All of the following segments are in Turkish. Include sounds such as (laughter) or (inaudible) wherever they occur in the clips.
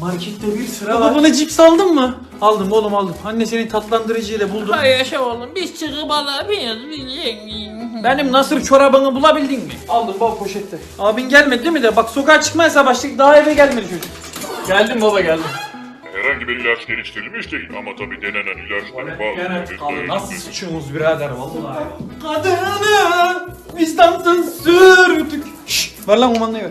Markette bir sıra Baba var. bana cips aldın mı? Aldım oğlum aldım. Anne senin tatlandırıcıyla buldum. Hay yaşa oğlum biz çıkıp alabiliyoruz biz zengin. Benim nasır çorabını bulabildin mi? Aldım baba poşette. Abin gelmedi değil mi de? Bak sokağa çıkmaya başladık daha eve gelmedi çocuk. Geldim baba geldim. Herhangi bir ilaç geliştirilmiş değil ama tabi denenen ilaçların bazıları Nasıl sıçıyorsunuz birader vallahi. Kadını vicdansız sürdük. Şşş ver lan kumandayı ver.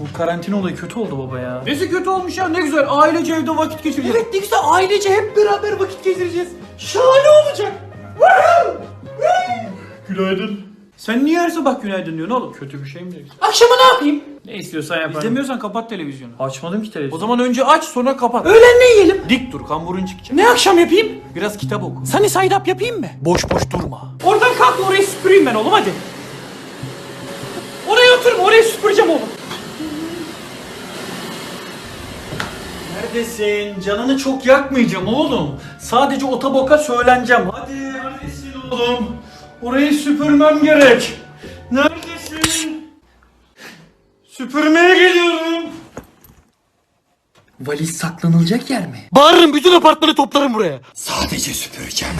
Bu karantina olayı kötü oldu baba ya. Nesi kötü olmuş ya ne güzel ailece evde vakit geçireceğiz. Evet ne güzel ailece hep beraber vakit geçireceğiz. Şahane olacak. Günaydın. Sen niye her sabah günaydın diyorsun oğlum? Kötü bir şey mi diyorsun? Akşama ne yapayım? Ne istiyorsan yaparım. İzlemiyorsan kapat televizyonu. Açmadım ki televizyonu. O zaman önce aç sonra kapat. Öğlen ne yiyelim? Dik dur kamburun çıkacak. Ne akşam yapayım? Biraz kitap oku. Sunny side up yapayım mı? Boş boş durma. Oradan kalk da orayı süpüreyim ben oğlum hadi. Oraya oturma orayı süpüreceğim oğlum. Neredesin? Canını çok yakmayacağım oğlum. Sadece otoboka söyleneceğim. Hadi neredesin oğlum? Orayı süpürmem gerek. Neredesin? Süpürmeye geliyorum. Valiz saklanılacak yer mi? Bağırırım bütün apartmanı toplarım buraya. Sadece süpüreceğim.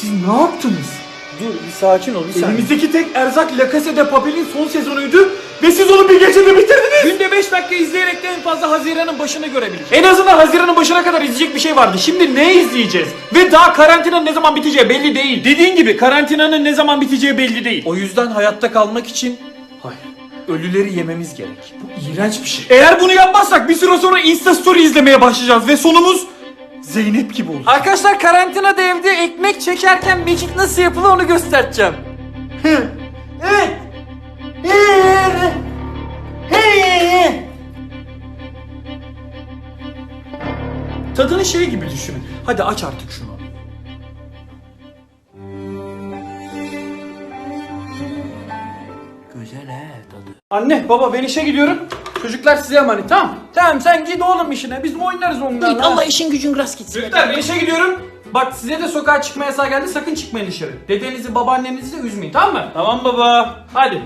Siz ne yaptınız? Dur bir sakin ol bir saniye. Elimizdeki tek erzak La Casa de Papel'in son sezonuydu ve siz onu bir gecede bitirdiniz. Günde 5 dakika izleyerek de en fazla Haziran'ın başını görebilir. En azından Haziran'ın başına kadar izleyecek bir şey vardı. Şimdi ne izleyeceğiz? Ve daha karantinanın ne zaman biteceği belli değil. Dediğin gibi karantinanın ne zaman biteceği belli değil. O yüzden hayatta kalmak için hayır. Ölüleri yememiz gerek. Bu iğrenç bir şey. Eğer bunu yapmazsak bir süre sonra Insta Story izlemeye başlayacağız ve sonumuz Zeynep gibi olacak. Arkadaşlar karantinada evde ekmek çekerken magic nasıl yapılır onu göstereceğim. Evet. Tadını şey gibi düşünün. Hadi aç artık şunu. Güzel he tadı. Anne baba ben işe gidiyorum. Çocuklar size emanet tamam. Tamam sen git oğlum işine biz oynarız onlarla. Git Allah işin gücün rast gitsin. Çocuklar ben işe gidiyorum. Bak size de sokağa çıkma yasağı geldi sakın çıkmayın dışarı. Dedenizi babaannenizi de üzmeyin tamam mı? Tamam baba. Hadi.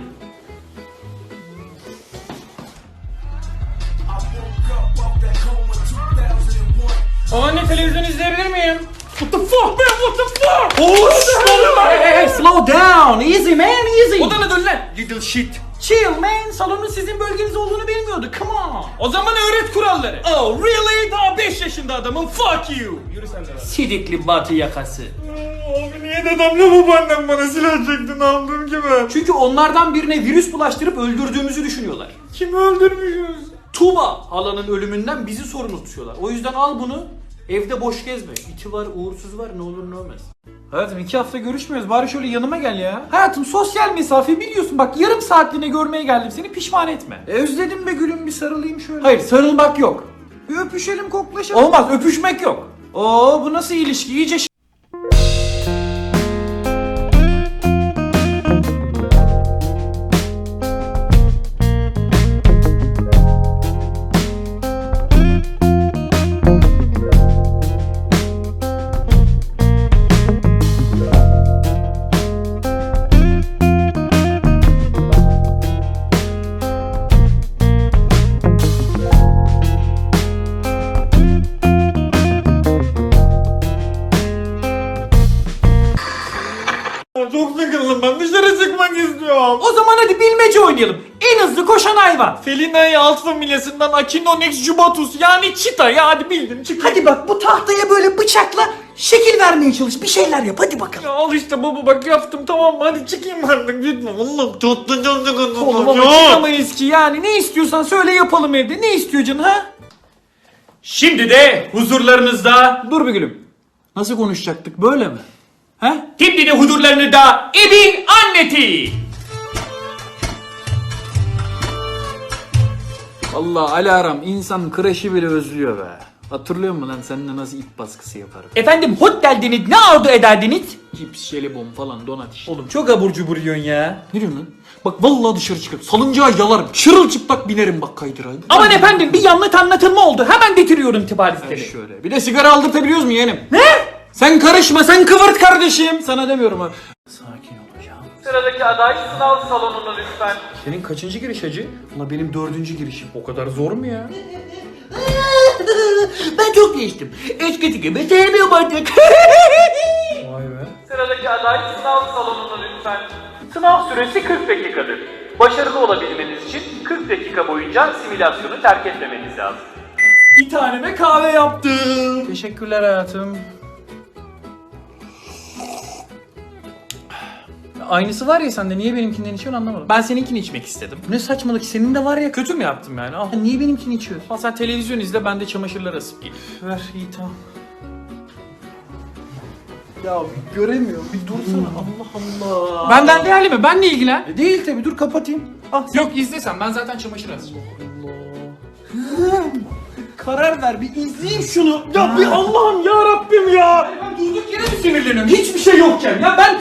Babaanne televizyon izleyebilir miyim? What the fuck man what the fuck? Oh, hey, hey, hey, slow down. Easy man easy. Odana dön lan. Little shit. Chill man. Salonun sizin bölgeniz olduğunu bilmiyordu. Come on. O zaman öğret kuralları. Oh really? Daha 5 yaşında adamım. Fuck you. Yürü sen de. Sidikli batı yakası. Abi niye dedemle babaannem bana silah çekti ne yaptım ki ben? Çünkü onlardan birine virüs bulaştırıp öldürdüğümüzü düşünüyorlar. Kimi öldürmüşüz? Tuba halanın ölümünden bizi sorumlu tutuyorlar. O yüzden al bunu. Evde boş gezme. İti var, uğursuz var ne olur ne olmaz. Hayatım iki hafta görüşmüyoruz. Bari şöyle yanıma gel ya. Hayatım sosyal mesafe biliyorsun. Bak yarım saatliğine görmeye geldim seni. Pişman etme. E, özledim be gülüm bir sarılayım şöyle. Hayır sarılmak yok. Bir öpüşelim koklaşalım. Olmaz öpüşmek yok. Oo bu nasıl ilişki? İyice sıkıldım ben dışarı çıkmak istiyorum. O zaman hadi bilmece oynayalım. En hızlı koşan hayvan. Felina'yı alt familyasından Acinonyx jubatus yani çita ya hadi bildin çık. Hadi bak bu tahtaya böyle bıçakla şekil vermeye çalış. Bir şeyler yap hadi bakalım. Ya al işte baba bak yaptım tamam mı hadi çıkayım artık lütfen. Allah'ım da çok sıkıldım. Oğlum ama çıkamayız ki yani ne istiyorsan söyle yapalım evde. Ne istiyor canın ha? Şimdi de huzurlarınızda... Dur bir gülüm. Nasıl konuşacaktık böyle mi? He? Şimdi de huzurlarınızda evin anneti. Allah alarm insan kreşi bile özlüyor be. Hatırlıyor musun lan seninle nasıl ip baskısı yaparım? Efendim hot geldiniz ne arzu ederdiniz? Cips, jelibon falan donat işte. Oğlum çok abur cubur yiyorsun ya. Ne diyorsun lan? Bak vallahi dışarı çıkıp salıncağa yalarım. Çırılçıplak binerim bak kaydırağa. Aman efendim bir yanlış anlatılma oldu. Hemen getiriyorum tibar Ha, listeni. şöyle. Bir de sigara aldırtabiliyoruz mu yeğenim? Ne? Sen karışma sen kıvırt kardeşim. Sana demiyorum ha. Sakin olacağım. Sıradaki aday sınav salonuna lütfen. Senin kaçıncı giriş hacı? Ulan benim dördüncü girişim. O kadar zor mu ya? (laughs) Ben çok geçtim. Eskisi gibi sevmiyorum artık. (laughs) Vay be. Sıradaki aday sınav salonuna lütfen. Sınav süresi 40 dakikadır. Başarılı olabilmeniz için 40 dakika boyunca simülasyonu terk etmemeniz lazım. Bir taneme kahve yaptım. Teşekkürler hayatım. Aynısı var ya sende niye benimkinden içiyorsun anlamadım. Ben seninkini içmek istedim. Ne saçmalık senin de var ya. Kötü mü yaptım yani? Ya Niye benimkini içiyorsun? Al sen televizyon izle ben de çamaşırları asıp geleyim. Ver iyi tamam. Ya bir göremiyorum bir dursana Allah Allah. Benden değerli mi? Benle ilgilen. E, Değil tabi dur kapatayım. Ah Yok izlesen ben zaten çamaşır asacağım. (laughs) karar ver bir izleyeyim şunu. Ya bir Allah'ım ya Rabbim ya. Ben durduk yere mi sinirleniyorum? Hiçbir şey yokken ya ben...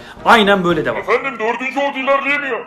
Aynen böyle devam. Efendim dördüncü ordu ilerleyemiyor.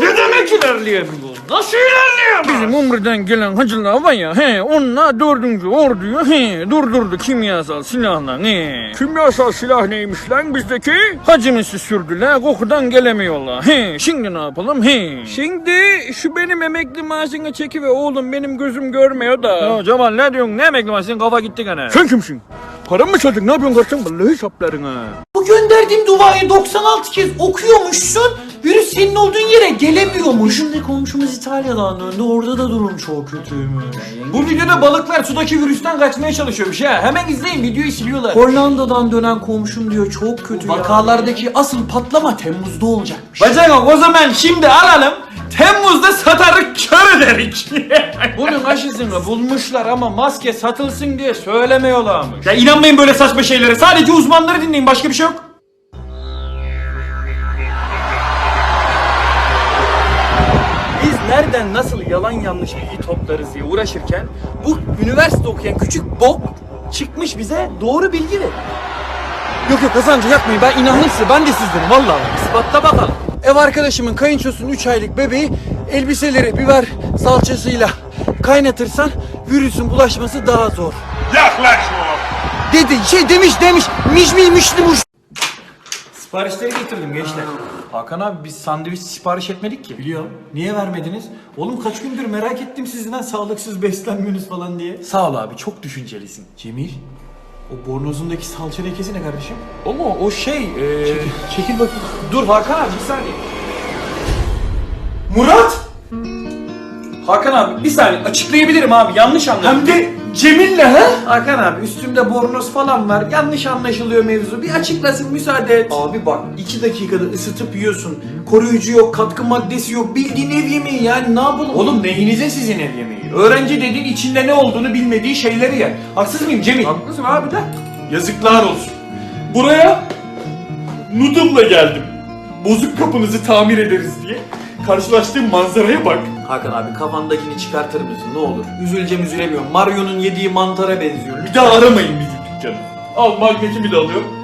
Ne demek ilerleyemiyor? Nasıl ilerleyemiyor? Bizim Umre'den gelen hacılar var ya, he, onlar dördüncü orduyu he, durdurdu kimyasal silahla. He. Kimyasal silah neymiş lan bizdeki? Hacımızı sürdüler, kokudan gelemiyorlar. He, şimdi ne yapalım? He. Şimdi şu benim emekli maaşını çeki ve oğlum benim gözüm görmüyor da. Ya Cemal ne diyorsun? Ne emekli maaşı? Senin kafa gitti gene. Sen kimsin? Param mı çaldın? Ne yapıyorsun kardeşim? Vallahi saplarına. Bu gönderdiğim duayı 96 kez okuyormuşsun. Virüs senin olduğun yere gelemiyormuş. Bizim de komşumuz İtalya'dan döndü. Orada da durum çok kötüymüş. Bu videoda balıklar sudaki virüsten kaçmaya çalışıyormuş ha. Hemen izleyin videoyu siliyorlar. Hollanda'dan dönen komşum diyor çok kötü ya. Vakalardaki asıl patlama Temmuz'da olacakmış. Bacak o zaman şimdi alalım. Temmuz'da satarık kör ederik. (laughs) Bunun aşısını bulmuşlar ama maske satılsın diye söylemiyorlarmış. Ya inanmayın böyle saçma şeylere. Sadece uzmanları dinleyin. Başka bir şey yok. Biz nereden nasıl yalan yanlış bilgi toplarız diye uğraşırken bu üniversite okuyan küçük bok çıkmış bize doğru bilgi ver. Yok yok kazancı yapmayın ben inandım size ben de sizdenim vallahi. İspatta bakalım. Ev arkadaşımın kayınçosunun 3 aylık bebeği elbiseleri biber salçasıyla kaynatırsan virüsün bulaşması daha zor. Yaklaşma. Dedi şey demiş demiş miş mi mişli muş. Siparişleri getirdim gençler. Hakan abi biz sandviç sipariş etmedik ki. Biliyorum. Niye vermediniz? Oğlum kaç gündür merak ettim sizden sağlıksız beslenmiyorsunuz falan diye. Sağ ol abi çok düşüncelisin. Cemil. O bornozundaki salça lekesi ne kardeşim? O mu? O şey... E... Çekil, çekil bakayım. Dur Hakan abi bir saniye. Murat! Hakan abi bir saniye açıklayabilirim abi yanlış anladım. Hem de Cemil'le ha? Hakan abi üstümde bornoz falan var yanlış anlaşılıyor mevzu bir açıklasın müsaade et. Abi bak iki dakikada ısıtıp yiyorsun koruyucu yok katkı maddesi yok bildiğin ev yemeği yani ne yapalım? Oğlum neyinize sizin ev yemeği? Öğrenci dediğin içinde ne olduğunu bilmediği şeyleri yer. Haksız mıyım Cemil? Haklısın abi de. Yazıklar olsun. Buraya noodle'la geldim. Bozuk kapınızı tamir ederiz diye. Karşılaştığım manzaraya bak. Hakan abi kafandakini çıkartır mısın ne olur? Üzüleceğim üzülemiyorum. Mario'nun yediği mantara benziyor. Bir daha aramayın bizi dükkanı. Al magnetimi de alıyorum.